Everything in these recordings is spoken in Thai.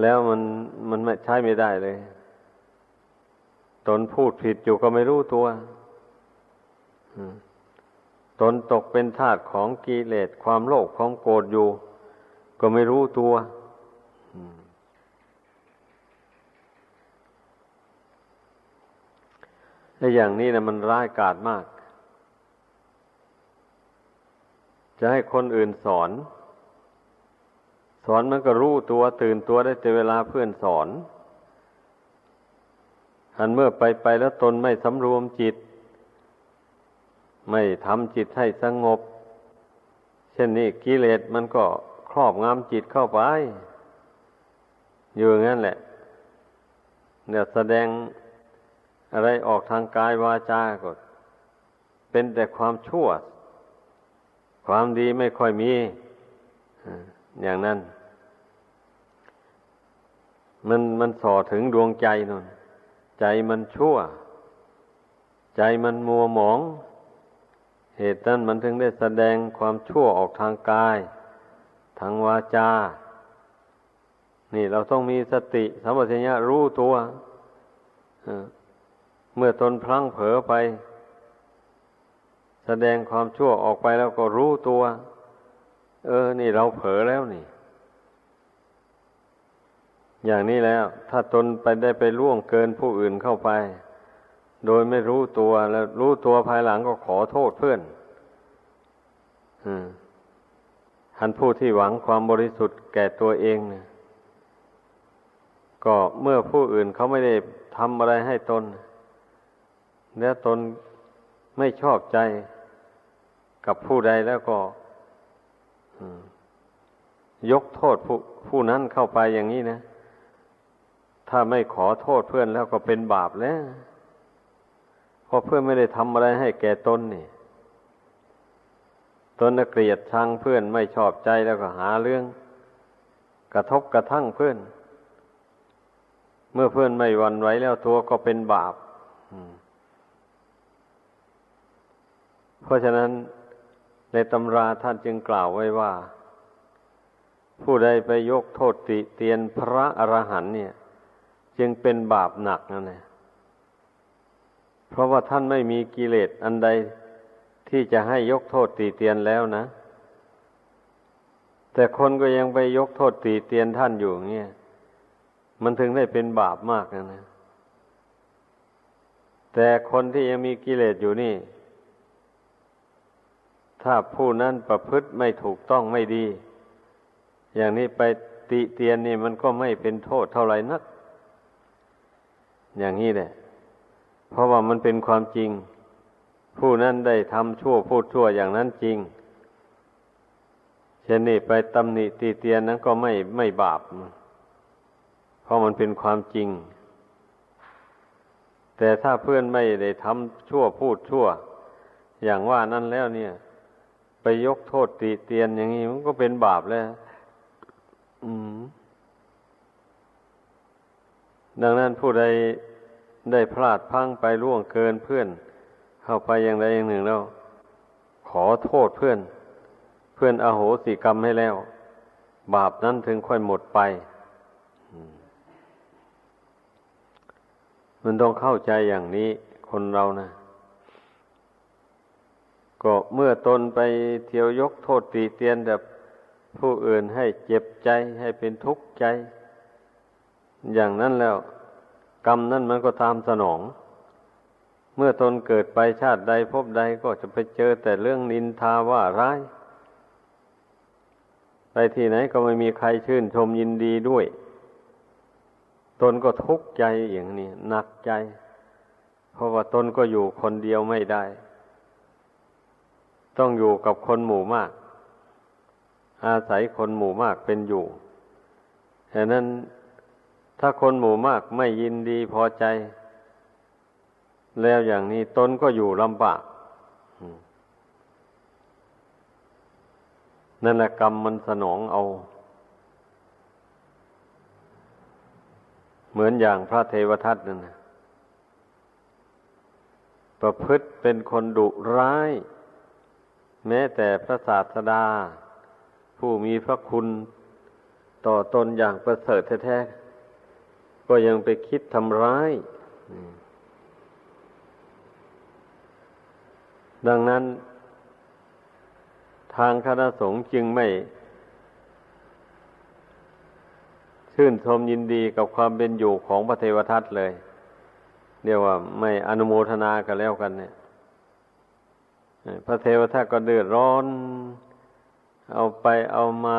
แล้วมันมันไม่ใช้ไม่ได้เลย ตนพูดผิดอยู่ก็ไม่รู้ตัวตนตกเป็นทาสของกิเลสความโลภความโกรธอยู่ ก็ไม่รู้ตัวไอ้อย่างนี้นะมันร้ายกาจมาก จะให้คนอื่นสอน สอนมันก็รู้ตัวตื่นตัวได้แต่เวลาเพื่อนสอนอันเมื่อไปไปแล้วตนไม่สำรวมจิต ไม่ทำจิตให้สงบ เช่นนี้กิเลสมันก็ครอบงำจิตเข้าไป อยู่งั้นแหละ เนี่ยแสดงอะไรออกทางกายวาจาก็เป็นแต่ความชั่ว ความดีไม่ค่อยมี อย่างนั้น มันมันส่อถึงดวงใจนนใจมันชั่ว ใจมันมัวหมอง เหตุนั้นมันถึงได้แสดงความชั่วออกทางกาย ทางวาจา นี่เราต้องมีสติสัมปชัญญะรู้ตัว เมื่อตนพลั้งเผลอไป แสดงความชั่วออกไปแล้วก็รู้ตัว เออ นี่เราเผลอแล้วนี่ อย่างนี้แล้ว ถ้าตนไปได้ไปล่วงเกินผู้อื่นเข้าไป โดยไม่รู้ตัวแล้วรู้ตัวภายหลังก็ขอโทษเพื่อน อืมหันผู้ที่หวังความบริสุทธิ์แก่ตัวเองเนี่ยก็เมื่อผู้อื่นเขาไม่ได้ทำอะไรให้ตน แล้วตนไม่ชอบใจกับผู้ใดแล้วก็ ยกโทษผู้ผู้นั้นเข้าไปอย่างนี้นะ ถ้าไม่ขอโทษเพื่อนแล้วก็เป็นบาปแล้วเพราะเพื่อนไม่ได้ทำอะไรให้แก่ตนนี่ตนเกลียดชังเพื่อนไม่ชอบใจแล้วก็หาเรื่อง กระทบกระทั่งเพื่อน เมื่อเพื่อนไม่วันไหวแล้วตัวก็เป็นบาปเพราะฉะนั้น ในตำราท่านจึงกล่าวไว้ว่า ผู้ใดไปยกโทษติเตียนพระอรหันเนี่ย จึงเป็นบาปหนักนั่นแหละเพราะว่าท่านไม่มีกิเลสอันใดที่จะให้ยกโทษตีเตียนแล้วนะ แต่คนก็ยังไปยกโทษตีเตียนท่านอยู่เงี้ยมันถึงได้เป็นบาปมากนะนะแต่คนที่ยังมีกิเลสอยู่นี่ ถ้าผู้นั้นประพฤติไม่ถูกต้องไม่ดี อย่างนี้ไปติเตียนนี่มันก็ไม่เป็นโทษเท่าไหร่นัก อย่างนี้แหละ เพราะว่ามันเป็นความจริง ผู้นั้นได้ทำชั่วพูดชั่วอย่างนั้นจริงเช่นนี้ไปตำหนิตีเตียนนั้นก็ไม่ไม่บาป เพราะมันเป็นความจริง แต่ถ้าเพื่อนไม่ได้ทำชั่วพูดชั่ว อย่างว่านั้นแล้วเนี่ย ไปยกโทษตีเตียนอย่างนี้มันก็เป็นบาปแล้วดังนั้นผู้ใดได้พลาดพังไปล่วงเกินเพื่อน เข้าไปอย่างใดอย่างหนึ่งแล้ว ขอโทษเพื่อน เพื่อนอโหสิกรรมให้แล้ว บาปนั้นถึงค่อยหมดไป มันต้องเข้าใจอย่างนี้คนเรานะ ก็เมื่อตนไปเที่ยวยกโทษตีเตียนแบบผู้อื่นให้เจ็บใจให้เป็นทุกข์ใจ อย่างนั้นแล้ว กรรมนั้นมันก็ตามสนอง เมื่อตนเกิดไปชาติใดพบใดก็จะไปเจอแต่เรื่องนินทาว่าร้าย ไปที่ไหนก็ไม่มีใครชื่นชมยินดีด้วย ตนก็ทุกข์ใจอย่างนี้หนักใจ เพราะว่าตนก็อยู่คนเดียวไม่ได้ ต้องอยู่กับคนหมู่มาก อาศัยคนหมู่มากเป็นอยู่ฉะนั้นถ้าคนหมู่มากไม่ยินดีพอใจ แล้วอย่างนี้ตนก็อยู่ลำบากนั่นแหละกรรมมันสนองเอา เหมือนอย่างพระเทวทัตนั่นนะประพฤติเป็นคนดุร้าย แม้แต่พระศาสดา ผู้มีพระคุณต่อตนอย่างประเสริฐแท้ๆก็ยังไปคิดทำร้าย ดังนั้น ทางคณะสงฆ์จึงไม่ ชื่นชมยินดีกับความเป็นอยู่ของพระเทวทัตเลย เรียกว่าไม่อนุโมทนากันแล้วกันเนี่ย พระเทวทัตก็เดือดร้อน เอาไปเอามา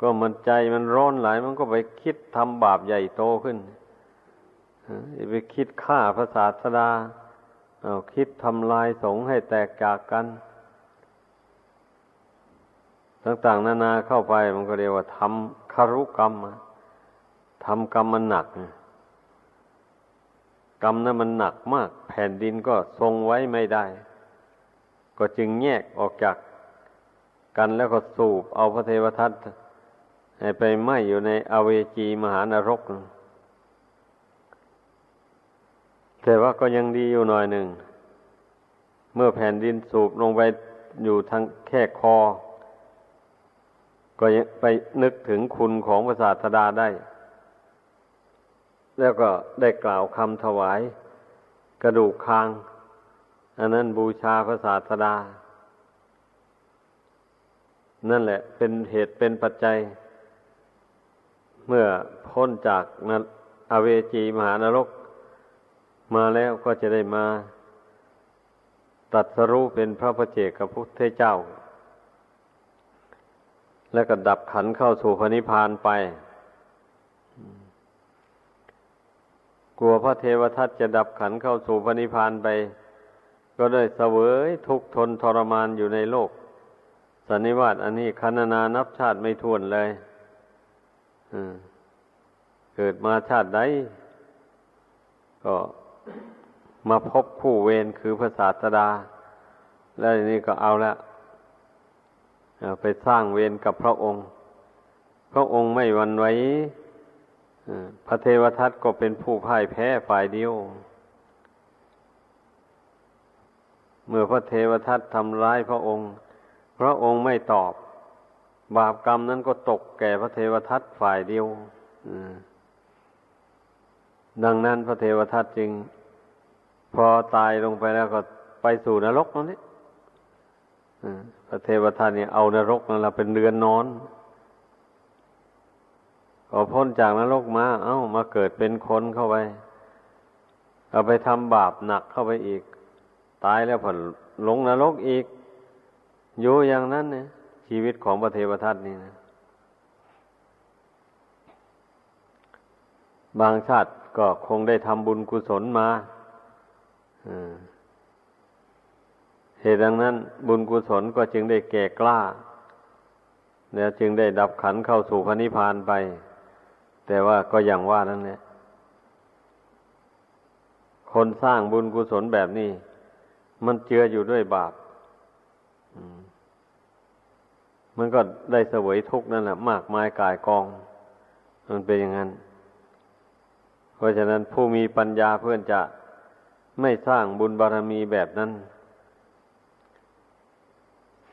ก็มันใจมันร้อนหลาย มันก็ไปคิดทำบาปใหญ่โตขึ้นไปคิดฆ่าพระศาสดาเอาคิดทำลายสงฆ์ให้แตกจากกัน ต่างๆนานาเข้าไปมันก็เรียกว่าทำคารุกรรมทำกรรมมันหนัก กรรมนั้นมันหนักมาก แผ่นดินก็ทรงไว้ไม่ได้ ก็จึงแยกออกจากกันแล้วก็สูบเอาพระเทวทัตให้ไปไหมอยู่ในอเวจีมหานรก แต่ว่าก็ยังดีอยู่หน่อยหนึ่ง เมื่อแผ่นดินสูบลงไปอยู่ทางแค่คอ ก็ยังไปนึกถึงคุณของพระศาสดาได้ แล้วก็ได้กล่าวคำถวาย กระดูกคาง อันนั้นบูชาพระศาสดา นั่นแหละ เป็นเหตุเป็นปัจจัย เมื่อพ้นจากนอเวจีมหานรก มาแล้วก็จะได้มาตัดสรู้เป็นพระพเจกพุทธเจ้า แล้วก็ดับขันเข้าสู่พระนิพพานไป กลัวพระเทวทัตจะดับขันเข้าสู่พระนิพพานไป ก็ได้เสวยทุกทนทรมานอยู่ในโลก สันนิวาตอันนี้คันนานับชาติไม่ท้วนเลยเกิดมาชาติใดก็มาพบคู่เวรคือพระศาสดา แล้วนี้ก็เอาละไปสร้างเวรกับพระองค์ พระองค์ไม่วันไว้ พระเทวทัตก็เป็นผู้พ่ายแพ้ฝ่ายเดียว เมื่อพระเทวทัตทำร้ายพระองค์ พระองค์ไม่ตอบ บาปกรรมนั้นก็ตกแก่พระเทวทัตฝ่ายเดียวดังนั้นพระเทวทัตจึง พอตายลงไปแล้วก็ไปสู่นรกนั่นนี่พระเทวทัตเนี่ยเอานรกนั่นแหละเป็นเรือนนอน พอพ้นจากนรกมา เอ้า มาเกิดเป็นคนเข้าไป เอาไปทำบาปหนักเข้าไปอีก ตายแล้วผ่นลงนรกอีก อยู่อย่างนั้นเนี่ย ชีวิตของพระเทวทัตนี่นะ บางชาติก็คงได้ทำบุญกุศลมาเหตุดังนั้น บุญกุศลก็จึงได้แก่กล้า แล้วจึงได้ดับขันเข้าสู่พระนิพพานไป แต่ว่าก็อย่างว่านั่นแหละคนสร้างบุญกุศลแบบนี้ มันเจืออยู่ด้วยบาปมันก็ได้เสวยทุกข์นั่นแหละมากมายกายกอง มันเป็นอย่างนั้น เพราะฉะนั้นผู้มีปัญญาเพื่อนจะไม่สร้างบุญบารมีแบบนั้น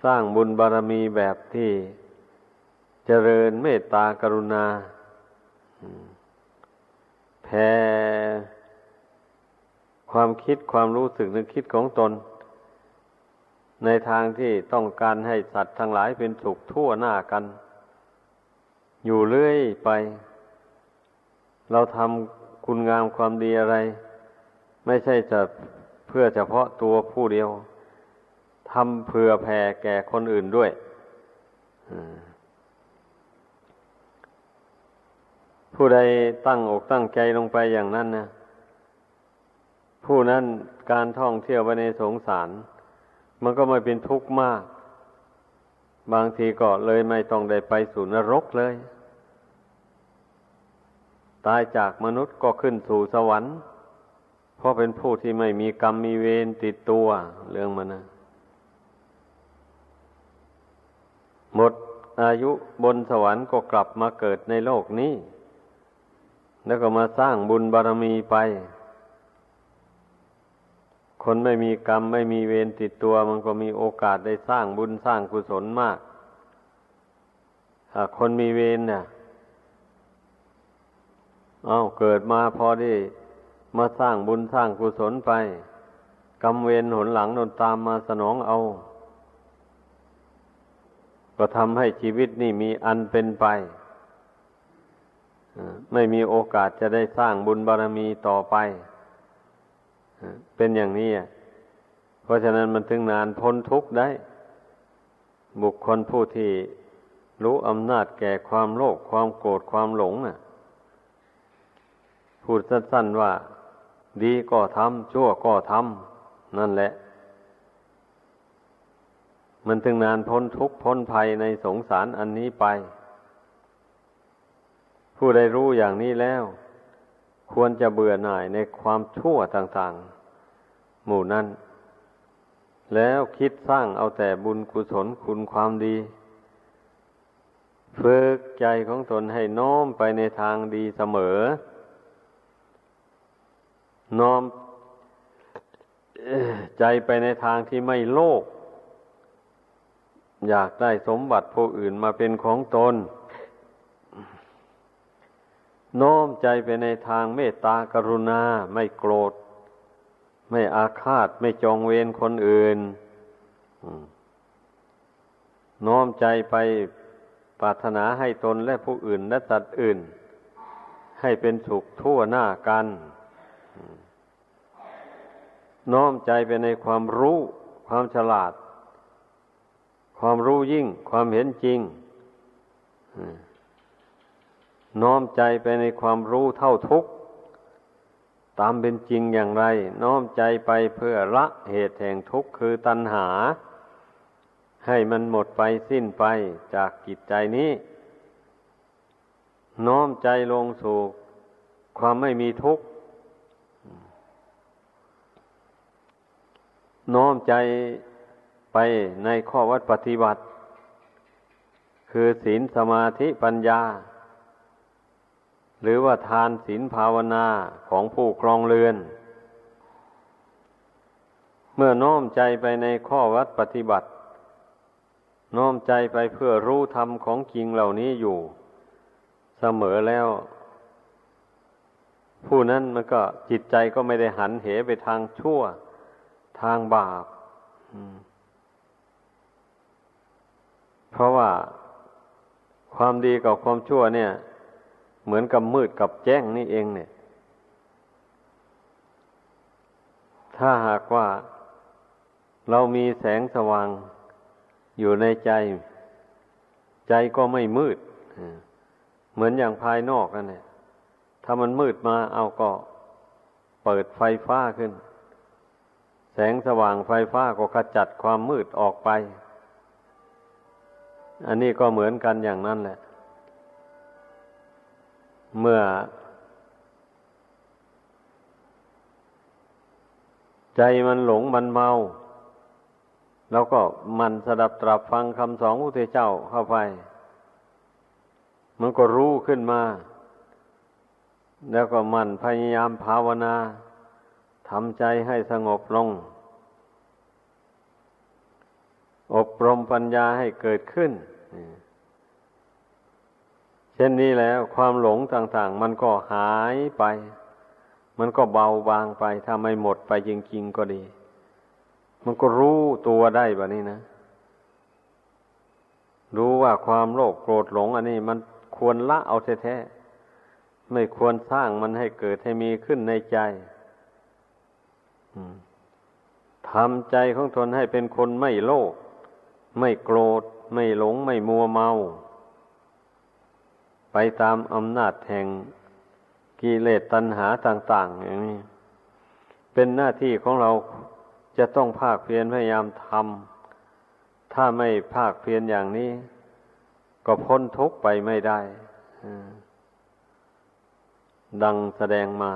สร้างบุญบารมีแบบที่เจริญเมตตากรุณา แผ่ความคิดความรู้สึกนึกคิดของตน ในทางที่ต้องการให้สัตว์ทั้งหลายเป็นสุขทั่วหน้ากัน อยู่เรื่อยไป เราทำคุณงามความดีอะไร ไม่ใช่จะเพื่อเฉพาะตัวผู้เดียวทำเพื่อแผ่แก่คนอื่นด้วย ผู้ใดตั้งอกตั้งใจลงไปอย่างนั้นนะผู้นั้นการท่องเที่ยวไปในสงสาร มันก็ไม่เป็นทุกข์มาก บางทีก็เลยไม่ต้องได้ไปสู่นรกเลย ตายจากมนุษย์ก็ขึ้นสู่สวรรค์ เพราะเป็นผู้ที่ไม่มีกรรมมีเวรติดตัวเรื่องมันนะหมดอายุบนสวรรค์ก็กลับมาเกิดในโลกนี้ แล้วก็มาสร้างบุญบารมีไป คนไม่มีกรรมไม่มีเวรติดตัว มันก็มีโอกาสได้สร้างบุญสร้างกุศลมากคนมีเวรเนี่ย เอาเกิดมาพอได้มาสร้างบุญสร้างกุศลไป กรรมเวรหนหลังนนตามมาสนองเอา ก็ทำให้ชีวิตนี่มีอันเป็นไป ไม่มีโอกาสจะได้สร้างบุญบารมีต่อไป เป็นอย่างนี้ เพราะฉะนั้นมันถึงนานพ้นทุกข์ได้ บุคคลผู้ที่รู้อำนาจแก่ความโลภความโกรธความหลงน่ะ พูดสั้นๆว่า ดีก็ทำชั่วก็ทำนั่นแหละ มันถึงนานพ้นทุกข์พ้นภัยในสงสารอันนี้ไป ผู้ใดรู้อย่างนี้แล้ว ควรจะเบื่อหน่ายในความชั่วต่างๆ หมู่นั้น แล้วคิดสร้างเอาแต่บุญกุศลคุณความดี ฝึกใจของตนให้น้อมไปในทางดีเสมอ น้อมใจไปในทางที่ไม่โลภอยากได้สมบัติผู้อื่นมาเป็นของตน น้อมใจไปในทางเมตตากรุณาไม่โกรธ ไม่อาฆาตไม่จองเวรคนอื่นน้อมใจไปปรารถนาให้ตนและผู้อื่นและสัตว์อื่น ให้เป็นสุขทั่วหน้ากัน น้อมใจไปในความรู้ความฉลาด ความรู้ยิ่ง ความเห็นจริง น้อมใจไปในความรู้เท่าทุกข์ ตามเป็นจริงอย่างไร น้อมใจไปเพื่อละเหตุแห่งทุกข์คือตัณหา ให้มันหมดไปสิ้นไปจากกิจใจนี้ น้อมใจลงสู่ความไม่มีทุกข์ น้อมใจไปในข้อวัดปฏิบัติ คือศีลสมาธิปัญญา หรือว่าทานศีลภาวนาของผู้ครองเรือน เมื่อน้อมใจไปในข้อวัดปฏิบัติ น้อมใจไปเพื่อรู้ธรรมของจริงเหล่านี้อยู่ เสมอแล้ว ผู้นั้นมันก็จิตใจก็ไม่ได้หันเหไปทางชั่ว ทางบาปเพราะว่าความดีกับความชั่วเนี่ย เหมือนกับมืดกับแจ้งนี่เองเนี่ย ถ้าหากว่าเรามีแสงสว่างอยู่ในใจ ใจก็ไม่มืด เหมือนอย่างภายนอกนั่นแหละถ้ามันมืดมาเอาก็เปิดไฟฟ้าขึ้น แสงสว่างไฟฟ้าก็ขจัดความมืดออกไป อันนี้ก็เหมือนกันอย่างนั้นแหละ เมื่อ ใจมันหลงมันเมาเราก็มันสดับตรับฟังคำสอนพระเจ้าเข้าไป มันก็รู้ขึ้นมา แล้วก็มันพยายามภาวนาทำใจให้สงบลง อบรมปัญญาให้เกิดขึ้น เช่นนี้แล้วความหลงต่างๆ มันก็หายไป มันก็เบาบางไป ถ้าไม่หมดไปจริงๆก็ดี มันก็รู้ตัวได้แบบนี้นะ รู้ว่าความโลภโกรธหลง อันนี้มันควรละเอาแท้ๆไม่ควรสร้างมันให้เกิดให้มีขึ้นในใจทำใจของตนให้เป็นคนไม่โลภไม่โกรธ ไม่หลงไม่มัวเมา ไปตามอำนาจแห่งกิเลสตัณหาต่าง ๆ อย่างนี้ เป็นหน้าที่ของเราจะต้องภาคเพียรพยายามทำถ้าไม่ภาคเพียรอย่างนี้ ก็พ้นทุกข์ไปไม่ได้ดังแสดงมา